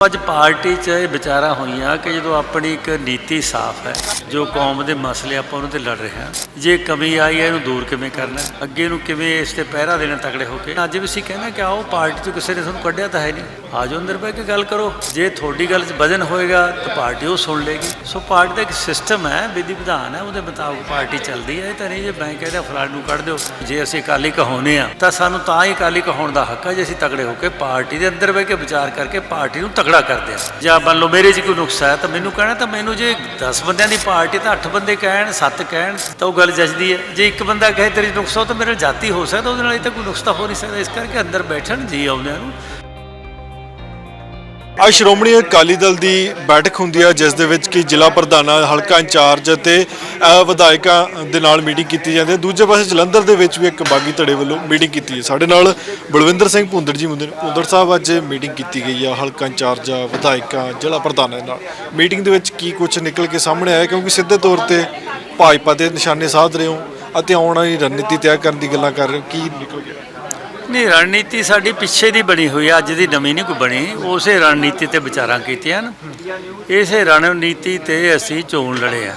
ਅੱਜ ਪਾਰਟੀ 'ਚ ਇਹ ਵਿਚਾਰਾਂ ਹੋਈਆਂ ਕਿ ਜਦੋਂ ਆਪਣੀ ਇੱਕ ਨੀਤੀ ਸਾਫ਼ ਹੈ, ਜੋ ਕੌਮ ਦੇ ਮਸਲੇ ਆਪਾਂ ਉਹਨਾਂ ਤੇ ਲੜ ਰਹੇ ਹਾਂ, ਜੇ ਕਮੀ ਆਈ ਹੈ ਇਹਨੂੰ ਦੂਰ ਕਿਵੇਂ ਕਰਨਾ ਅੱਗੇ ਨੂੰ ਕਿਵੇਂ ਇਸ ਤੇ ਪਹਿਰਾ ਦੇਣਾ ਤਕੜੇ ਹੋ ਕੇ? ਅੱਜ ਵੀ ਅਸੀਂ ਕਹਿੰਦੇ ਕਿ ਆਓ, ਪਾਰਟੀ 'ਚ ਕਿਸੇ ਨੇ ਤੁਹਾਨੂੰ ਕੱਢਿਆ ਤਾਂ ਹੈ ਨਹੀਂ। ਆਜੋ ਅੰਦਰ ਬਹਿ ਕੇ ਗੱਲ ਕਰੋ। ਜੇ ਤੁਹਾਡੀ ਗੱਲ 'ਚ ਵਜਨ ਹੋਏਗਾ, ਤਾਂ ਪਾਰਟੀ ਉਹ ਸੁਣ ਲੇਗੀ ਸੋ ਪਾਰਟੀ ਦਾ ਇੱਕ ਸਿਸਟਮ ਹੈ, ਵਿਧੀ ਵਿਧਾਨ ਹੈ, ਉਹਦੇ ਮੁਤਾਬਕ ਪਾਰਟੀ ਚੱਲਦੀ ਹੈ। ਇਹ ਤਾਂ ਨਹੀਂ ਜੇ ਬੈਂਕ ਇਹਦਾ ਫਲਾਣ ਨੂੰ ਕੱਢ ਦਿਓ। ਜੇ ਅਸੀਂ ਅਕਾਲੀ ਕਹਾਉਨੇ ਆ ਤਾਂ ਸਾਨੂੰ ਤਾਂ ਹੀ ਅਕਾਲੀ ਕਹਾਉਣ ਦਾ ਹੱਕ ਹੈ ਜੇ ਅਸੀਂ ਤਕੜੇ ਹੋ ਕੇ ਪਾਰਟੀ ਦੇ ਅੰਦਰ ਬਹਿ ਕੇ ਵਿਚਾਰ ਕਰਕੇ ਪਾਰਟੀ ਨੂੰ ਤਕੜਾ ਕਰਦੇ ਆ। ਜਾਂ ਮੰਨ ਲਓ ਮੇਰੇ 'ਚ ਕੋਈ ਨੁਕਸਾ ਹੈ ਤਾਂ ਮੈਨੂੰ ਕਹਿਣਾ ਤਾਂ ਮੈਨੂੰ ਜੇ 10 ਬੰਦਿਆਂ ਦੀ ਪਾਰਟੀ ਤਾਂ 8 ਬੰਦੇ ਕਹਿਣ 7 ਕਹਿਣ, ਤਾਂ ਉਹ ਗੱਲ ਜੱਜਦੀ ਹੈ ਜੇ ਇੱਕ ਬੰਦਾ ਕਹੇ ਤੇਰੇ ਨੁਕਸਾ ਤਾਂ ਮੇਰੇ ਜਾਤੀ ਹੋ ਸਕਦਾ, ਉਹਦੇ ਨਾਲ ਇਹ ਤਾਂ ਕੋਈ ਨੁਕਸਾ ਹੋ ਨਹੀਂ ਸਕਦਾ। ਇਸ ਕਰਕੇ ਅੰਦਰ ਬੈਠਣ ਜੀ ਆਉਂਦਿਆਂ ਨੂੰ। ਅੱਜ ਸ਼੍ਰੋਮਣੀ ਅਕਾਲੀ ਦਲ ਦੀ ਬੈਠਕ ਹੁੰਦੀ ਹੈ ਜਿਸ ਦੇ ਵਿੱਚ ਕਿ ਜ਼ਿਲ੍ਹਾ ਪ੍ਰਧਾਨਾਂ, ਹਲਕਾ ਇੰਚਾਰਜ ਅਤੇ ਵਿਧਾਇਕਾਂ ਦੇ ਨਾਲ ਮੀਟਿੰਗ ਕੀਤੀ ਜਾਂਦੀ ਹੈ। ਦੂਜੇ ਪਾਸੇ ਜਲੰਧਰ ਦੇ ਵਿੱਚ ਵੀ ਇੱਕ ਬਾਗੀ ਧੜੇ ਵੱਲੋਂ ਮੀਟਿੰਗ ਕੀਤੀ ਹੈ। ਸਾਡੇ ਨਾਲ ਬਲਵਿੰਦਰ ਸਿੰਘ ਭੁੰਦੜ ਜੀ ਹੁੰਦੇ ਨੇ। ਭੁੰਦੜ ਸਾਹਿਬ, ਅੱਜ ਮੀਟਿੰਗ ਕੀਤੀ ਗਈ ਆ। ਹਲਕਾ ਇੰਚਾਰਜਾਂ ਵਿਧਾਇਕਾਂ, ਜ਼ਿਲ੍ਹਾ ਪ੍ਰਧਾਨਾਂ ਨਾਲ। ਮੀਟਿੰਗ ਦੇ ਵਿੱਚ ਕੀ ਕੁਝ ਨਿਕਲ ਕੇ ਸਾਹਮਣੇ ਆਇਆ? ਕਿਉਂਕਿ ਸਿੱਧੇ ਤੌਰ ਤੇ ਭਾਜਪਾ ਦੇ ਨਿਸ਼ਾਨੇ ਸਾਧ ਰਹੇ ਹੋ ਅਤੇ ਆਉਣ ਵਾਲੀ ਰਣਨੀਤੀ ਤੈਅ ਕਰਨ ਦੀ ਗੱਲਾਂ ਕਰ ਰਹੇ ਹੋ। ਕੀ ਨਿਕਲ ਗਿਆ? ਨਹੀਂ, ਰਣਨੀਤੀ ਸਾਡੀ ਪਿੱਛੇ ਦੀ ਬਣੀ ਹੋਈ ਹੈ ਅੱਜ ਦੀ ਨਵੀਂ ਨਹੀਂ ਕੋਈ ਬਣੀ। ਉਸੇ ਰਣਨੀਤੀ ਤੇ ਵਿਚਾਰਾਂ ਕੀਤੀਆਂ ਨੇ ਇਸੇ ਰਣਨੀਤੀ ਤੇ ਅਸੀਂ ਚੋਣ ਲੜੇ ਆ।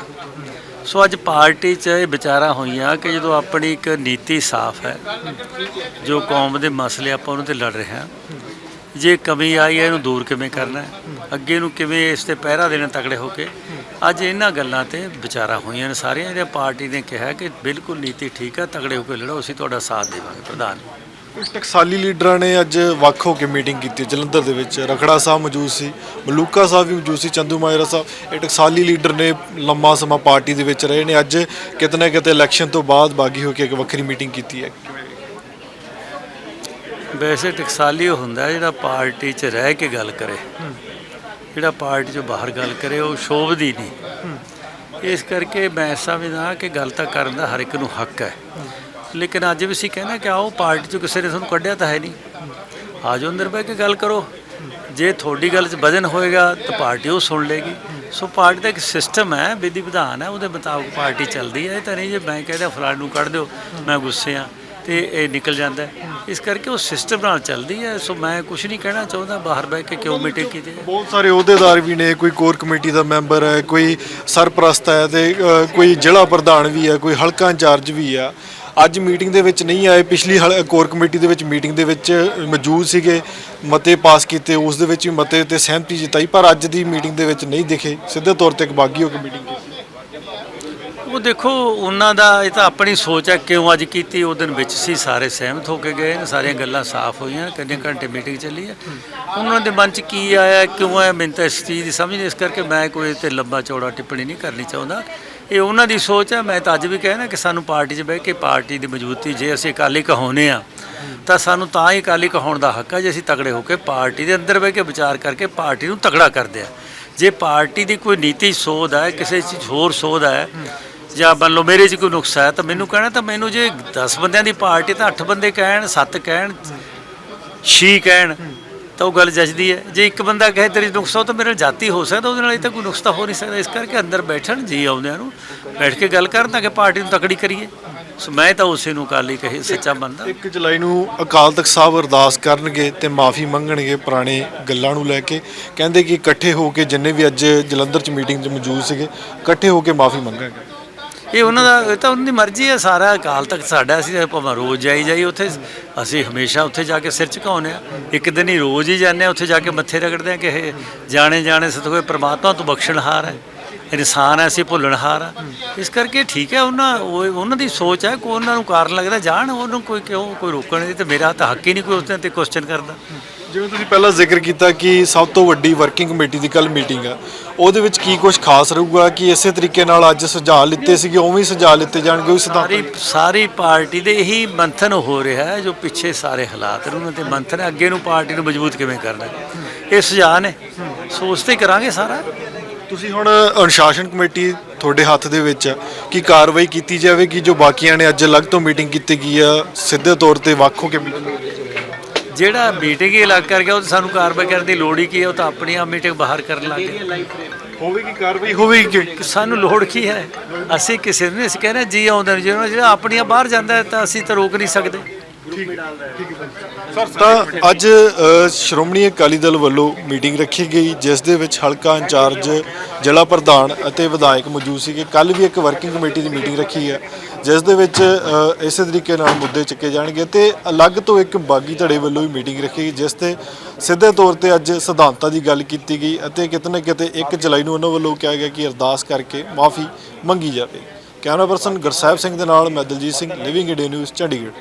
ਸੋ ਅੱਜ ਪਾਰਟੀ 'ਚ ਇਹ ਵਿਚਾਰਾਂ ਹੋਈਆਂ ਕਿ ਜਦੋਂ ਆਪਣੀ ਇੱਕ ਨੀਤੀ ਸਾਫ਼ ਹੈ ਜੋ ਕੌਮ ਦੇ ਮਸਲੇ ਆਪਾਂ ਉਹਨਾਂ ਤੇ ਲੜ ਰਹੇ ਹਾਂ ਜੇ ਕਮੀ ਆਈ ਹੈ ਇਹਨੂੰ ਦੂਰ ਕਿਵੇਂ ਕਰਨਾ ਹੈ, ਅੱਗੇ ਨੂੰ ਕਿਵੇਂ ਇਸ ਤੇ ਪਹਿਰਾ ਦੇਣਾ ਤਕੜੇ ਹੋ ਕੇ ਅੱਜ ਇਹਨਾਂ ਗੱਲਾਂ ਤੇ ਵਿਚਾਰਾਂ ਹੋਈਆਂ ਨੇ ਸਾਰੀਆਂ। ਜਿਹੜੀਆਂ ਪਾਰਟੀ ਨੇ ਕਿਹਾ ਕਿ ਬਿਲਕੁਲ ਨੀਤੀ ਠੀਕ ਹੈ ਤਕੜੇ ਹੋ ਕੇ ਲੜੋ ਅਸੀਂ ਤੁਹਾਡਾ ਸਾਥ ਦੇਵਾਂਗੇ ਪ੍ਰਧਾਨ ਕੁਝ ਟਕਸਾਲੀ ਲੀਡਰਾਂ ਨੇ ਅੱਜ ਵੱਖ ਹੋ ਕੇ ਮੀਟਿੰਗ ਕੀਤੀ, ਜਲੰਧਰ ਦੇ ਵਿੱਚ। ਰਖੜਾ ਸਾਹਿਬ ਮੌਜੂਦ ਸੀ, ਮਲੂਕਾ ਸਾਹਿਬ ਵੀ ਮੌਜੂਦ ਸੀ, ਚੰਦੂ ਮਾਜਰਾ ਸਾਹਿਬ। ਇਹ ਟਕਸਾਲੀ ਲੀਡਰ ਨੇ ਲੰਮਾ ਸਮਾਂ ਪਾਰਟੀ ਦੇ ਵਿੱਚ ਰਹੇ ਨੇ। ਅੱਜ ਕਿਤੇ ਨਾ ਕਿਤੇ ਇਲੈਕਸ਼ਨ ਤੋਂ ਬਾਅਦ ਬਾਗੀ ਹੋ ਕੇ ਇੱਕ ਵੱਖਰੀ ਮੀਟਿੰਗ ਕੀਤੀ ਹੈ। ਵੈਸੇ ਟਕਸਾਲੀ ਉਹ ਹੁੰਦਾ ਜਿਹੜਾ ਪਾਰਟੀ 'ਚ ਰਹਿ ਕੇ ਗੱਲ ਕਰੇ। ਜਿਹੜਾ ਪਾਰਟੀ 'ਚੋਂ ਬਾਹਰ ਗੱਲ ਕਰੇ, ਉਹ ਸ਼ੋਭਦੀ ਨਹੀਂ। ਇਸ ਕਰਕੇ ਮੈਂ ਸਮਝਦਾ ਕਿ ਗੱਲ ਤਾਂ ਕਰਨ ਦਾ ਹਰ ਇੱਕ ਨੂੰ ਹੱਕ ਹੈ। ਲੇਕਿਨ ਅੱਜ ਵੀ ਅਸੀਂ ਕਹਿੰਦੇ ਕਿ ਆਓ, ਪਾਰਟੀ 'ਚੋਂ ਕਿਸੇ ਨੇ ਤੁਹਾਨੂੰ ਕੱਢਿਆ ਤਾਂ ਹੈ ਨਹੀਂ। ਆਜੋ ਅੰਦਰ ਬਹਿ ਕੇ ਗੱਲ ਕਰੋ। ਜੇ ਤੁਹਾਡੀ ਗੱਲ 'ਚ ਵਜਨ ਹੋਏਗਾ ਤਾਂ ਪਾਰਟੀ ਉਹ ਸੁਣ ਲੇਗੀ ਸੋ ਪਾਰਟੀ ਦਾ ਇੱਕ ਸਿਸਟਮ ਹੈ, ਵਿਧੀ ਵਿਧਾਨ ਹੈ, ਉਹਦੇ ਮੁਤਾਬਕ ਪਾਰਟੀ ਚੱਲਦੀ ਹੈ। ਇਹ ਤਾਂ ਨਹੀਂ ਜੇ ਮੈਂ ਕਹਿੰਦਾ ਫਲਾਣ ਨੂੰ ਕੱਢ ਦਿਓ, ਮੈਂ ਗੁੱਸੇ ਆ ਤੇ ਇਹ ਨਿਕਲ ਜਾਂਦਾ ਇਸ ਕਰਕੇ ਉਹ ਸਿਸਟਮ ਨਾਲ ਚੱਲਦੀ ਹੈ। ਸੋ ਮੈਂ ਕੁਝ ਨਹੀਂ ਕਹਿਣਾ ਚਾਹੁੰਦਾ, ਬਾਹਰ ਬਹਿ ਕੇ ਕਿਉਂ ਮੀਟਿੰਗ ਕੀਤੀ ਹੈ ਬਹੁਤ ਸਾਰੇ ਅਹੁਦੇਦਾਰ ਵੀ ਨੇ, ਕੋਈ ਕੋਰ ਕਮੇਟੀ ਦਾ ਮੈਂਬਰ ਹੈ, ਕੋਈ ਸਰਪ੍ਰਸਤ ਹੈ ਤੇ ਕੋਈ ਜ਼ਿਲ੍ਹਾ ਪ੍ਰਧਾਨ ਵੀ ਹੈ, ਕੋਈ ਹਲਕਾ ਇੰਚਾਰਜ ਵੀ ਆ। ਅੱਜ ਮੀਟਿੰਗ ਦੇ ਵਿੱਚ ਨਹੀਂ ਆਏ। ਪਿਛਲੀ ਹਲ- ਕੋਰ ਕਮੇਟੀ ਦੇ ਵਿੱਚ ਮੀਟਿੰਗ ਦੇ ਵਿੱਚ ਮੌਜੂਦ ਸੀਗੇ। ਮਤੇ ਪਾਸ ਕੀਤੇ, ਉਸ ਦੇ ਵਿੱਚ ਵੀ ਮਤੇ ਤੇ ਸਹਿਮਤੀ ਜਤਾਈ, ਪਰ ਅੱਜ ਦੀ ਮੀਟਿੰਗ ਦੇ ਵਿੱਚ ਨਹੀਂ ਦਿਖੇ। ਸਿੱਧੇ ਤੌਰ ਤੇ ਇੱਕ ਬਾਗੀ ਹੋ ਕੇ ਮੀਟਿੰਗ ਕੀਤੀ। ਉਹ ਦੇਖੋ, ਉਹਨਾਂ ਦਾ ਇਹ ਤਾਂ ਆਪਣੀ ਸੋਚ ਹੈ, ਕਿਉਂ ਅੱਜ ਕੀਤੀ? ਉਹ ਦਿਨ ਵਿੱਚ ਸੀ, ਸਾਰੇ ਸਹਿਮਤ ਹੋ ਕੇ ਗਏ ਸਾਰੀਆਂ ਗੱਲਾਂ ਸਾਫ਼ ਹੋਈਆਂ, ਕਿੰਨੇ ਘੰਟੇ ਮੀਟਿੰਗ ਚੱਲੀ ਹੈ। ਉਹਨਾਂ ਦੇ ਮਨ 'ਚ ਕੀ ਆਇਆ, ਕਿਉਂ ਆਇਆ? ਮੈਨੂੰ ਤਾਂ ਇਸ ਚੀਜ਼ ਦੀ ਸਮਝ ਨਹੀਂ, ਇਸ ਕਰਕੇ ਮੈਂ ਕੋਈ ਤੇ ਲੰਬਾ ਚੌੜਾ ਟਿੱਪਣੀ ਨਹੀਂ ਕਰਨੀ ਚਾਹੁੰਦਾ। ਇਹ ਉਹਨਾਂ ਦੀ ਸੋਚ ਹੈ। ਮੈਂ ਤਾਂ ਅੱਜ ਵੀ ਕਹਿਣਾ ਕਿ ਸਾਨੂੰ ਪਾਰਟੀ 'ਚ ਬਹਿ ਕੇ ਪਾਰਟੀ ਦੀ ਮਜ਼ਬੂਤੀ, ਜੇ ਅਸੀਂ ਅਕਾਲੀ ਕਹਾਉਨੇ ਆ ਤਾਂ ਸਾਨੂੰ ਤਾਂ ਹੀ ਅਕਾਲੀ ਕਹਾਉਣ ਦਾ ਹੱਕ ਹੈ ਜੇ ਅਸੀਂ ਤਕੜੇ ਹੋ ਕੇ ਪਾਰਟੀ ਦੇ ਅੰਦਰ ਬਹਿ ਕੇ ਵਿਚਾਰ ਕਰਕੇ ਪਾਰਟੀ ਨੂੰ ਤਕੜਾ ਕਰਦੇ ਆ ਜੇ ਪਾਰਟੀ ਦੀ ਕੋਈ ਨੀਤੀ ਸੋਧ ਹੈ, ਕਿਸੇ ਚੀਜ਼ ਹੋਰ ਸੋਧ ਹੈ, ਜਾਂ ਮੰਨ ਲਓ ਮੇਰੇ 'ਚ ਕੋਈ ਨੁਕਸਾ ਹੈ, ਤਾਂ ਮੈਨੂੰ ਕਹਿਣਾ ਤਾਂ ਮੈਨੂੰ ਜੇ 10 ਬੰਦਿਆਂ ਦੀ ਪਾਰਟੀ ਤਾਂ 8 ਬੰਦੇ ਕਹਿਣ 7 ਕਹਿਣ 6 ਕਹਿਣ ਤਾਂ ਉਹ ਗੱਲ ਜੱਜਦੀ ਹੈ। ਜੇ ਇੱਕ ਬੰਦਾ ਕਹੇ ਤੇਰੇ 'ਚ ਨੁਕਸਾ ਉਹ ਤਾਂ ਮੇਰੇ ਨਾਲ ਜਾਤੀ ਹੋ ਸਕਦਾ, ਉਹਦੇ ਨਾਲ ਇਹ ਤਾਂ ਕੋਈ ਨੁਕਸਾ ਹੋ ਨਹੀਂ ਸਕਦਾ। ਇਸ ਕਰਕੇ ਅੰਦਰ ਬੈਠਣ, ਜੀ ਆਉਂਦਿਆਂ ਨੂੰ ਬੈਠ ਕੇ ਗੱਲ ਕਰਨ ਤਾਂ ਕਿ ਪਾਰਟੀ ਨੂੰ ਤਕੜੀ ਕਰੀਏ। ਸੋ ਮੈਂ ਤਾਂ ਉਸੇ ਨੂੰ ਕਾਲੀ ਕਹੇ, ਸੱਚਾ ਮੰਨਦਾ 1 ਜੁਲਾਈ ਨੂੰ ਅਕਾਲ ਤਖਤ ਸਾਹਿਬ ਅਰਦਾਸ ਕਰਨਗੇ ਤੇ ਮਾਫੀ ਮੰਗਣਗੇ ਪੁਰਾਣੇ ਗੱਲਾਂ ਨੂੰ ਲੈ ਕੇ। ਕਹਿੰਦੇ ਕਿ ਇਕੱਠੇ ਹੋ ਕੇ ਜਿੰਨੇ ਵੀ ਅੱਜ ਜਲੰਧਰ ਚ ਮੀਟਿੰਗ 'ਚ ਮੌਜੂਦ ਸੀਗੇ, ਇਕੱਠੇ ਹੋ ਕੇ ਮਾਫੀ ਮੰਗਾਂਗੇ। ਇਹ ਉਹਨਾਂ ਦਾ, ਇਹ ਤਾਂ ਉਹਨਾਂ ਦੀ ਮਰਜ਼ੀ ਹੈ, ਸਾਰਾ ਅਕਾਲ ਤੱਕ ਸਾਡਾ ਅਸੀਂ ਭਾਵੇਂ ਰੋਜ਼ ਜਾਈ ਜਾਈ ਉੱਥੇ, ਅਸੀਂ ਹਮੇਸ਼ਾ ਉੱਥੇ ਜਾ ਕੇ ਸਿਰ ਝੁਕਾਉਂਦੇ ਆ ਇੱਕ ਦਿਨ ਹੀ ਰੋਜ਼ ਹੀ ਜਾਂਦੇ ਆ ਉੱਥੇ ਜਾ ਕੇ ਮੱਥੇ ਰਗੜਦੇ ਆ ਕਿ ਇਹ ਜਾਣੇ ਜਾਣੇ ਸਤਿਗੁਰ ਪ੍ਰਮਾਤਮਾ ਤੋਂ ਬਖਸ਼ਣਹਾਰ ਹੈ, ਇਨਸਾਨ ਹੈ, ਅਸੀਂ ਭੁੱਲਣਹਾਰ ਆ ਇਸ ਕਰਕੇ ਠੀਕ ਹੈ, ਉਹਨਾਂ ਉਹਨਾਂ ਦੀ ਸੋਚ ਹੈ ਕੋ ਉਹਨਾਂ ਨੂੰ ਕਾਰਨ ਲੱਗਦਾ, ਜਾਣ, ਉਹਨੂੰ ਕੋਈ ਕਿਉਂ, ਕੋਈ ਰੋਕਣ ਦੀ ਤੇ ਮੇਰਾ ਤਾਂ ਹੱਕ ਹੀ ਨਹੀਂ ਕੋਈ ਉਸ ਤੇ ਕੁਐਸਚਨ ਕਰਦਾ ਜਿਵੇਂ ਤੁਸੀਂ ਪਹਿਲਾਂ ਜ਼ਿਕਰ ਕੀਤਾ ਕਿ ਸਭ ਤੋਂ ਵੱਡੀ ਵਰਕਿੰਗ ਕਮੇਟੀ ਦੀ ਕੱਲ ਮੀਟਿੰਗ ਆ ਉਹਦੇ ਵਿੱਚ ਕੀ ਕੁਝ ਖਾਸ ਰਹੂਗਾ ਕਿ ਇਸੇ ਤਰੀਕੇ ਨਾਲ ਅੱਜ ਸੁਝਾਅ ਲਿੱਤੇ ਸੀਗੇ ਉਵੇਂ ਹੀ ਸੁਝਾਅ ਲਿੱਤੇ ਜਾਣਗੇ ਉਸ ਸਿਧਾਂਤ ਸਾਰੀ ਸਾਰੀ ਪਾਰਟੀ ਦੇ ਇਹੀ ਮੰਥਨ ਹੋ ਰਿਹਾ ਹੈ ਜੋ ਪਿੱਛੇ ਸਾਰੇ ਹਾਲਾਤ ਨੇ ਉਹਨਾਂ ਤੇ ਮੰਥਨ ਹੈ ਅੱਗੇ ਨੂੰ ਪਾਰਟੀ ਨੂੰ ਮਜ਼ਬੂਤ ਕਿਵੇਂ ਕਰਨਾ ਹੈ। ਇਹ ਸੁਝਾਅ ਨੇ। ਸੋ ਉਸ ਤੇ ਕਰਾਂਗੇ ਸਾਰਾ। ਤੁਸੀਂ ਹੁਣ ਅਨੁਸ਼ਾਸਨ ਕਮੇਟੀ ਤੁਹਾਡੇ ਹੱਥ ਦੇ ਵਿੱਚ ਆ ਕਿ ਕਾਰਵਾਈ ਕੀਤੀ ਜਾਵੇ ਕਿ ਜੋ ਬਾਕੀਆਂ ਨੇ ਅੱਜ ਅਲੱਗ ਤੋਂ ਮੀਟਿੰਗ ਕੀਤੀ ਗਈ ਆ ਸਿੱਧੇ ਤੌਰ ਤੇ ਵੱਖ ਹੋ ਕੇ ਮੀਟਿੰਗ ਜਿਹੜਾ ਮੀਟਿੰਗ ਹੀ ਅਲੱਗ ਕਰ ਗਿਆ ਉਹ ਤਾਂ ਸਾਨੂੰ ਕਾਰਵਾਈ ਕਰਨ ਦੀ ਲੋੜ ਹੀ ਕੀ ਹੈ? ਉਹ ਤਾਂ ਆਪਣੀ ਆ ਮੀਟਿੰਗ ਬਾਹਰ ਕਰਨ ਲੱਗ ਗਏ। ਹੋਵੇਗੀ ਕਾਰਵਾਈ? ਹੋਵੇਗੀ ਸਾਨੂੰ ਲੋੜ ਕੀ ਹੈ? ਅਸੀਂ ਕਿਸੇ ਨੂੰ ਨਹੀਂ ਅਸੀਂ ਕਹਿੰਦੇ ਜੀ ਆਉਂਦੇ ਨੇ ਜਿਹੜਾ ਜਿਹੜਾ ਆਪਣੀਆਂ ਬਾਹਰ ਜਾਂਦਾ ਹੈ ਤਾਂ ਅਸੀਂ ਤਾਂ ਰੋਕ ਨਹੀਂ ਸਕਦੇ। ਤਾਂ ਅੱਜ ਅ, ਸ਼੍ਰੋਮਣੀ ਅਕਾਲੀ ਦਲ ਵੱਲੋਂ ਮੀਟਿੰਗ ਰੱਖੀ ਗਈ ਜਿਸ ਦੇ ਵਿੱਚ ਹਲਕਾ ਇੰਚਾਰਜ ਜ਼ਿਲ੍ਹਾ ਪ੍ਰਧਾਨ ਅਤੇ ਵਿਧਾਇਕ ਮੌਜੂਦ ਸੀਗੇ। ਕੱਲ ਵੀ ਇੱਕ ਵਰਕਿੰਗ ਕਮੇਟੀ ਦੀ ਮੀਟਿੰਗ ਰੱਖੀ ਹੈ ਜਿਸ ਦੇ ਵਿੱਚ ਅ, ਇਸੇ ਤਰੀਕੇ ਨਾਲ ਮੁੱਦੇ ਚੱਕੇ ਜਾਣਗੇ ਤੇ ਅਲੱਗ ਤੋਂ ਇੱਕ ਬਾਗੀ ਧੜੇ ਵੱਲੋਂ ਵੀ ਮੀਟਿੰਗ ਰੱਖੀ ਗਈ ਜਿਸ ਤੇ ਸਿੱਧੇ ਤੌਰ ਤੇ ਅੱਜ ਸਿਧਾਂਤਾਂ ਦੀ ਗੱਲ ਕੀਤੀ ਗਈ ਅਤੇ ਕਿਤੇ ਨਾ ਕਿਤੇ 1 ਜੁਲਾਈ ਨੂੰ ਉਹਨਾਂ ਵੱਲੋਂ ਕਿਹਾ ਗਿਆ ਕਿ ਅਰਦਾਸ ਕਰਕੇ ਮਾਫੀ ਮੰਗੀ ਜਾਵੇ। ਕੈਮਰਾ ਪਰਸਨ ਗੁਰਸਾਹਿਬ ਸਿੰਘ ਦੇ ਨਾਲ ਮੈਂ Daljit Singh living India news Chandigarh.